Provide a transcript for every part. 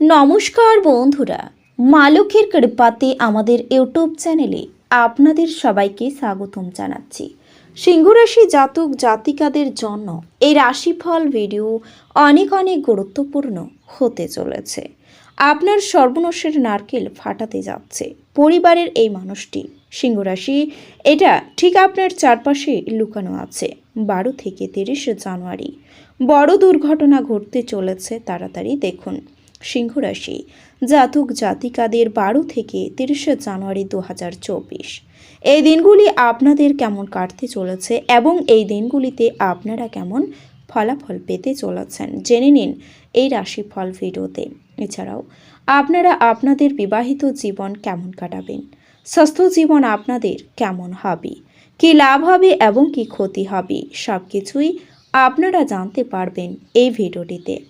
নমস্কার বন্ধুরা মালকের কৃপাতে আমাদের ইউটিউব চ্যানেলে আপনাদের সবাইকে স্বাগতম জানাচ্ছি। সিংহরাশি জাতক জাতিকাদের জন্য এই রাশিফল ভিডিও অনেক অনেক গুরুত্বপূর্ণ হতে চলেছে। আপনার সর্বনশের নারকেল ফাটাতে যাচ্ছে। পরিবারের এই মানুষটি সিংহরাশি, এটা ঠিক আপনার চারপাশে লুকানো আছে। বারো থেকে তিরিশে জানুয়ারি, বড় দুর্ঘটনা ঘটতে চলেছে, তাড়াতাড়ি দেখুন। সিংহ রাশি, জাতক জাতিকাদের বারো থেকে তিরিশে জানুয়ারি দু হাজার চব্বিশ। এই দিনগুলি আপনাদের কেমন কাটতে চলেছে এবং এই দিনগুলিতে আপনারা কেমন ফলাফল পেতে চলেছেন জেনে নিন এই রাশিফল ভিডিওতে। এছাড়াও, আপনারা আপনাদের বিবাহিত জীবন কেমন কাটাবেন? স্বাস্থ্য জীবন আপনাদের কেমন হবে? কী লাভ হবে এবং কী ক্ষতি হবে? সব কিছুই আপনারা জানতে পারবেন এই ভিডিওটিতে।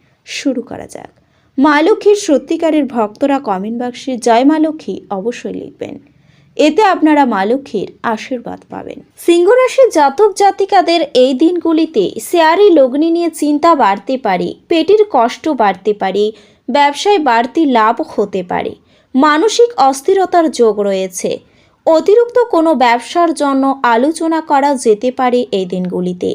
শুরু করা যাক। মা লক্ষ্মীর সত্যিকারের ভক্তরা কমেন্ট বাক্সে জয় মা লক্ষ্মী অবশ্যই লিখবেন। এতে আপনারা মা লক্ষ্মীর আশীর্বাদ পাবেন। সিংহরাশির জাতক জাতিকাদের এই দিনগুলিতে শেয়ারি লগ্নি নিয়ে চিন্তা বাড়তে পারে, পেটের কষ্ট বাড়তে পারে, ব্যবসায় বাড়তি লাভ হতে পারে। মানসিক অস্থিরতার যোগ রয়েছে। অতিরিক্ত কোনো ব্যবসার জন্য আলোচনা করা যেতে পারে এই দিনগুলিতে।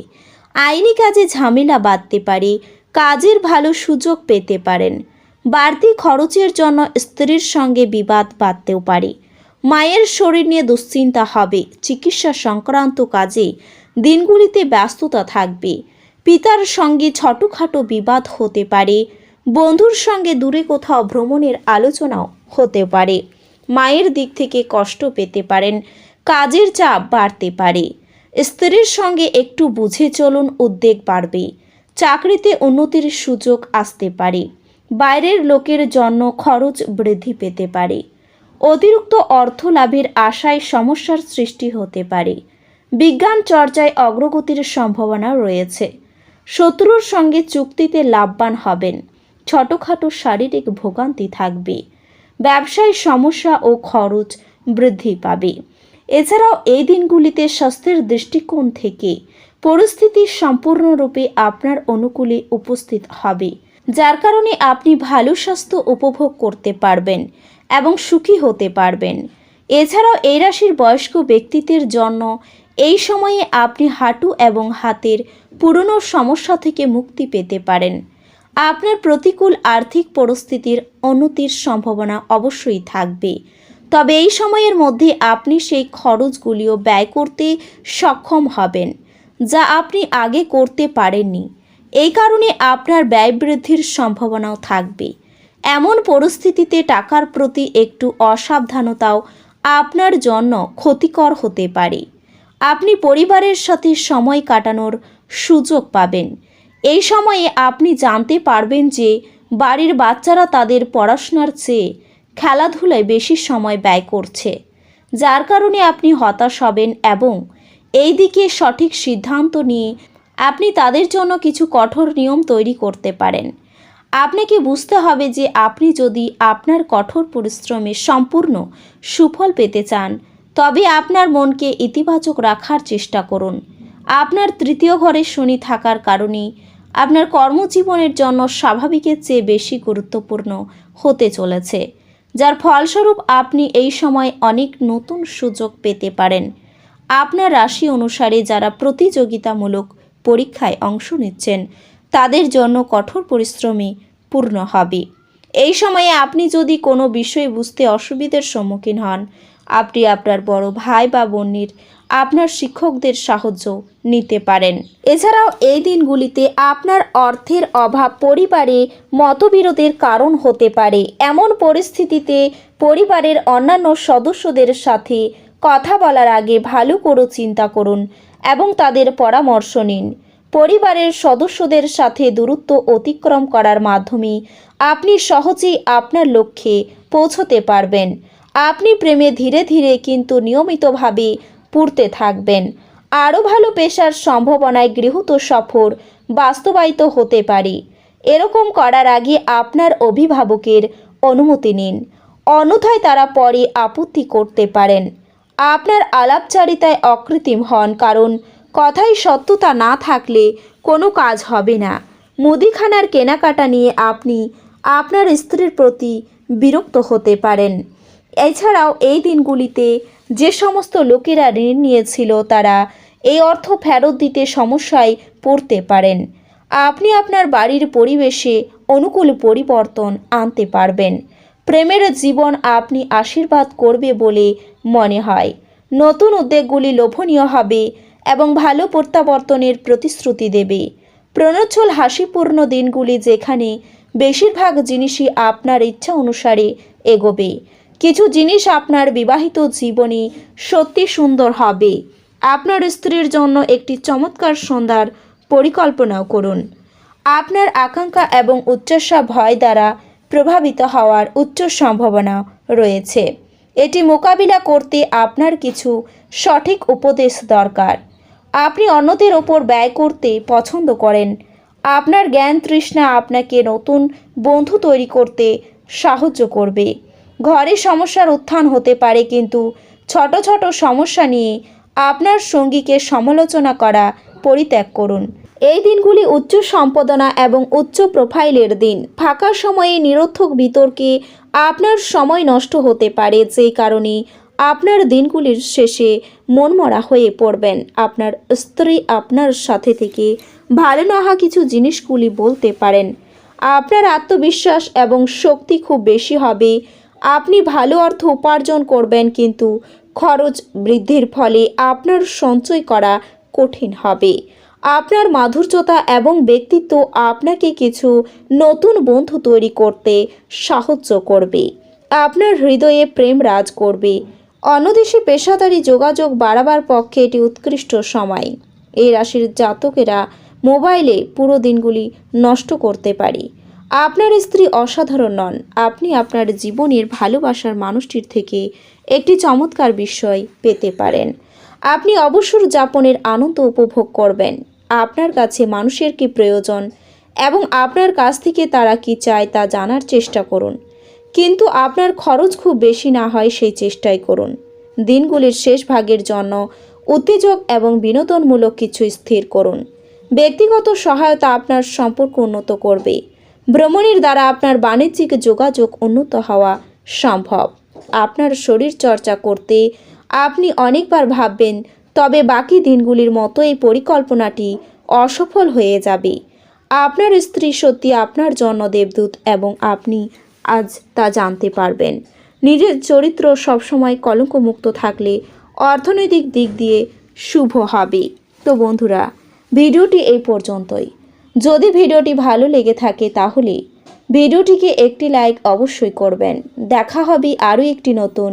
আইনি কাজে ঝামেলা বাঁধতে পারে কাজের ভালো সুযোগ পেতে পারেন। বাড়তি খরচের জন্য স্ত্রীর সঙ্গে বিবাদ বাঁধতেও পারে। মায়ের শরীর নিয়ে দুশ্চিন্তা হবে। চিকিৎসা সংক্রান্ত কাজে দিনগুলিতে ব্যস্ততা থাকবে। পিতার সঙ্গে ছোটোখাটো বিবাদ হতে পারে। বন্ধুর সঙ্গে দূরে কোথাও ভ্রমণের আলোচনাও হতে পারে। মায়ের দিক থেকে কষ্ট পেতে পারেন। কাজের চাপ বাড়তে পারে। স্ত্রীর সঙ্গে একটু বুঝে চলুন উদ্বেগ বাড়বে। চাকরিতে উন্নতির সুযোগ আসতে পারে। বাইরের লোকের জন্য খরচ বৃদ্ধি পেতে পারে। অতিরিক্ত অর্থ লাভের আশায় সমস্যার সৃষ্টি হতে পারে। বিজ্ঞান চর্চায় অগ্রগতির সম্ভাবনা রয়েছে। শত্রুর সঙ্গে চুক্তিতে লাভবান হবেন। ছোটোখাটো শারীরিক ভোগান্তি থাকবে। ব্যবসায় সমস্যা ও খরচ বৃদ্ধি পাবে। এছাড়াও এই দিনগুলিতে স্বাস্থ্যের দৃষ্টিকোণ থেকে পরিস্থিতি সম্পূর্ণরূপে আপনার অনুকূলে উপস্থিত হবে, যার কারণে আপনি ভালো স্বাস্থ্য উপভোগ করতে পারবেন এবং সুখী হতে পারবেন। এছাড়াও এই রাশির বয়স্ক ব্যক্তিদের জন্য এই সময়ে আপনি হাঁটু এবং হাতের পুরনো সমস্যা থেকে মুক্তি পেতে পারেন। আপনার প্রতিকূল আর্থিক পরিস্থিতির উন্নতির সম্ভাবনা অবশ্যই থাকবে। তবে এই সময়ের মধ্যে আপনি সেই খরচগুলিও ব্যয় করতে সক্ষম হবেন। যা আপনি আগে করতে পারেননি। এই কারণে আপনার ব্যয় বৃদ্ধির সম্ভাবনাও থাকবে। এমন পরিস্থিতিতে টাকার প্রতি একটু অসাবধানতাও আপনার জন্য ক্ষতিকর হতে পারে। আপনি পরিবারের সাথে সময় কাটানোর সুযোগ পাবেন। এই সময়ে আপনি জানতে পারবেন যে বাড়ির বাচ্চারা তাদের পড়াশোনার চেয়ে খেলাধুলায় বেশি সময় ব্যয় করছে, যার কারণে আপনি হতাশ হবেন এবং এই দিকে সঠিক সিদ্ধান্ত নিয়ে আপনি তাদের জন্য কিছু কঠোর নিয়ম তৈরি করতে পারেন। আপনাকে বুঝতে হবে যে আপনি যদি আপনার কঠোর পরিশ্রমে সম্পূর্ণ সুফল পেতে চান, তবে আপনার মনকে ইতিবাচক রাখার চেষ্টা করুন। আপনার তৃতীয় ঘরে শনি থাকার কারণে আপনার কর্মজীবনের জন্য স্বাভাবিকের চেয়ে বেশি গুরুত্বপূর্ণ হতে চলেছে, যার ফলস্বরূপ আপনি এই সময় অনেক নতুন সুযোগ পেতে পারেন। আপনার রাশি অনুসারে যারা প্রতিযোগিতামূলক পরীক্ষায় অংশ নিচ্ছেন, তাদের জন্য কঠোর পরিশ্রমী পূর্ণ হবে। এই সময়ে আপনি যদি কোনো বিষয় বুঝতে অসুবিধার সম্মুখীন হন, আপনি আপনার বড় ভাই বা বোনের আপনার শিক্ষকদের সাহায্য নিতে পারেন। এছাড়াও এই দিনগুলিতে আপনার অর্থের অভাব পরিবারে মতবিরোধের কারণ হতে পারে। এমন পরিস্থিতিতে পরিবারের অন্যান্য সদস্যদের সাথে কথা বলার আগে ভালো করে চিন্তা করুন এবং তাদের পরামর্শ নিন। পরিবারের সদস্যদের সাথে দূরত্ব অতিক্রম করার মাধ্যমে আপনি সহজেই আপনার লক্ষ্যে পৌঁছতে পারবেন। আপনি প্রেমে ধীরে ধীরে কিন্তু নিয়মিতভাবে পুড়তে থাকবেন। আরও ভালো পেশার সম্ভাবনায় গৃহীত সফর বাস্তবায়িত হতে পারে। এরকম করার আগে আপনার অভিভাবকের অনুমতি নিন। অন্যথায় তারা পরে আপত্তি করতে পারেন। আপনার আলাপচারিতায় অকৃত্রিম হন, কারণ কথায় সত্যতা না থাকলে কোনো কাজ হবে না। মুদিখানার কেনাকাটা নিয়ে আপনি আপনার স্ত্রীর প্রতি বিরক্ত হতে পারেন। এছাড়াও এই দিনগুলিতে যে সমস্ত লোকেরা ঋণ নিয়েছিল, তারা এই অর্থ ফেরত দিতে সমস্যায় পড়তে পারেন। আপনি আপনার বাড়ির পরিবেশে অনুকূল পরিবর্তন আনতে পারবেন। প্রেমের জীবন আপনি আশীর্বাদ করবে বলে মনে হয়। নতুন উদ্যোগগুলি লোভনীয় হবে এবং ভালো প্রত্যাবর্তনের প্রতিশ্রুতি দেবে। প্রণোচ্ছল হাসিপূর্ণ দিনগুলি যেখানে বেশিরভাগ জিনিসই আপনার ইচ্ছা অনুসারে এগোবে। কিছু জিনিস আপনার বিবাহিত জীবনে সত্যি সুন্দর হবে। আপনার স্ত্রীর জন্য একটি চমৎকার সন্ধ্যার পরিকল্পনাও করুন। আপনার আকাঙ্ক্ষা এবং উচ্চাসা ভয় দ্বারা প্রভাবিত হওয়ার উচ্চ সম্ভাবনা রয়েছে। এটি মোকাবিলা করতে আপনার কিছু সঠিক উপদেশ দরকার। আপনি অন্যদের ওপর ব্যয় করতে পছন্দ করেন। আপনার জ্ঞান তৃষ্ণা আপনাকে নতুন বন্ধু তৈরি করতে সাহায্য করবে। ঘরে সমস্যার উত্থান হতে পারে, কিন্তু ছোট ছোট সমস্যা নিয়ে আপনার সঙ্গীকে সমালোচনা করা পরিত্যাগ করুন। এই দিনগুলি উচ্চ সম্পাদনা এবং উচ্চ প্রোফাইলের দিন। ফাঁকা সময়ে নিরর্থক বিতর্কে আপনার সময় নষ্ট হতে পারে, যে কারণে আপনার দিনগুলির শেষে মনমরা হয়ে পড়বেন। আপনার স্ত্রী আপনার সাথে থেকে ভালো নহা কিছু জিনিসগুলি বলতে পারেন। আপনার আত্মবিশ্বাস এবং শক্তি খুব বেশি হবে। আপনি ভালো অর্থ উপার্জন করবেন, কিন্তু খরচ বৃদ্ধির ফলে আপনার সঞ্চয় করা কঠিন হবে। আপনার মাধুর্যতা এবং ব্যক্তিত্ব আপনাকে কিছু নতুন বন্ধু তৈরি করতে সাহায্য করবে। আপনার হৃদয়ে প্রেম রাজ করবে। অন্যদেশে পেশাদারি যোগাযোগ বাড়াবার পক্ষে এটি উৎকৃষ্ট সময়। এই রাশির জাতকেরা মোবাইলে পুরো দিনগুলি নষ্ট করতে পারে। আপনার স্ত্রী অসাধারণ নন। আপনি আপনার জীবনের ভালোবাসার মানুষটির থেকে একটি চমৎকার বিষয় পেতে পারেন। আপনি অবসর যাপনের আনন্দ উপভোগ করবেন। আপনার কাছে মানুষের কি প্রয়োজন এবং আপনার কাছ থেকে তারা কি চায় তা জানার চেষ্টা করুন। কিন্তু আপনার খরচ খুব বেশি না হয় সেই চেষ্টাই করুন। দিনগুলির শেষ ভাগের জন্য উত্তেজক এবং বিনোদনমূলক কিছু স্থির করুন। ব্যক্তিগত সহায়তা আপনার সম্পর্ক উন্নত করবে। ভ্রমণের দ্বারা আপনার বাণিজ্যিক যোগাযোগ উন্নত হওয়া সম্ভব। আপনার শরীর চর্চা করতে আপনি অনেকবার ভাববেন, তবে বাকি দিনগুলির মতো এই পরিকল্পনাটি অসফল হয়ে যাবে। আপনার স্ত্রী সত্যি আপনার জন্য দেবদূত এবং আপনি আজ তা জানতে পারবেন। নিজের চরিত্র সবসময় কলঙ্কমুক্ত থাকলে অর্থনৈতিক দিক দিয়ে শুভ হবে। তো বন্ধুরা, ভিডিওটি এই পর্যন্তই। যদি ভিডিওটি ভালো লেগে থাকে তাহলে ভিডিওটিকে একটি লাইক অবশ্যই করবেন। দেখা হবে আরও একটি নতুন